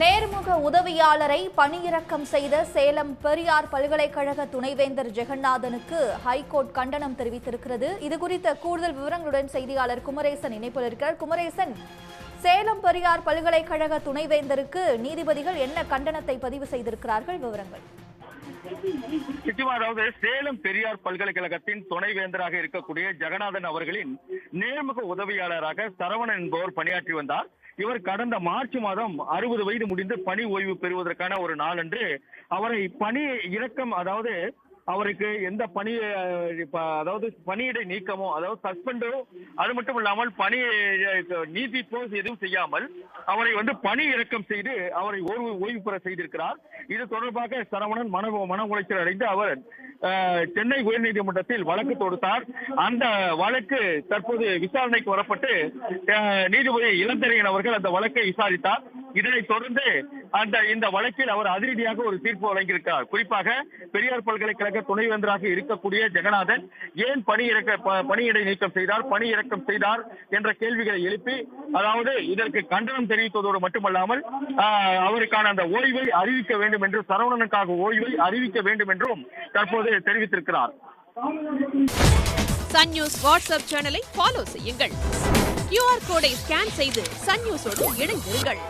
நேர்முக உதவியாளரை பணியிறக்கம் செய்த சேலம் பெரியார் பல்கலைக்கழக துணைவேந்தர் ஜெகநாதனுக்கு ஹைகோர்ட் கண்டனம் தெரிவித்திருக்கிறது. இது குறித்த கூடுதல் விவரங்களுடன் செய்தியாளர் குமரேசன் இணைப்பில் இருக்கிறார். குமரேசன் சேலம் பெரியார் பல்கலைக்கழக துணைவேந்தருக்கு நீதிபதிகள் என்ன கண்டனத்தை பதிவு செய்திருக்கிறார்கள்? விவரங்கள். அதாவது சேலம் பெரியார் பல்கலைக்கழகத்தின் துணைவேந்தராக இருக்கக்கூடிய ஜெகநாதன் அவர்களின் நேர்முக உதவியாளராக சரவணன் என்பவர் பணியாற்றி வந்தார். இவர் கடந்த மார்ச் மாதம் அறுபது வயது முடிந்து பணி ஓய்வு பெறுவதற்கான ஒரு நாள் அன்று அவரை பணி இறக்கம் அதாவது அவருக்கு எந்த பணி அதாவது பணியிடை நீக்கமோ அதாவது சஸ்பெண்டோ அது மட்டும் இல்லாமல் பணி நீதிப்போ எதுவும் செய்யாமல் அவரை வந்து பணி இறக்கம் செய்து அவரை ஓய்வு ஓய்வு பெற செய்திருக்கிறார். இது தொடர்பாக சரவணன் மன மன உளைச்சல் அடைந்து அவர் சென்னை உயர்நீதிமன்றத்தில் வழக்கு தொடுத்தார். அந்த வழக்கு தற்போது விசாரணைக்கு வரப்பட்டு நீதிபதி இளந்தரையன் அவர்கள் அந்த வழக்கை விசாரித்தார். இதனைத் தொடர்ந்து அந்த இந்த வழக்கில் அவர் அதிரடியாக ஒரு தீர்ப்பு வழங்கியிருக்கிறார். குறிப்பாக பெரியார் பல்கலைக்கழக துணைவேந்தராக இருக்கக்கூடிய ஜெகநாதன் ஏன் பணி இறக்க பணியிடை நீக்கம் செய்தார்? பணி இறக்கம் செய்தார் என்ற கேள்விகளை எழுப்பி அதாவது இதற்கு கண்டனம் தெரிவித்ததோடு மட்டுமல்லாமல் அவருக்கான அந்த ஓய்வை அறிவிக்க வேண்டும் என்று சரவணனுக்காக ஓய்வை அறிவிக்க வேண்டும் என்றும் தற்போது தெரிவித்திருக்கிறார். சன் நியூஸ் வாட்ஸ்அப் சேனலை ஃபாலோ செய்யுங்கள். கியூஆர் கோடை ஸ்கேன் செய்து சன் நியூஸோடு இணைந்திருங்கள்.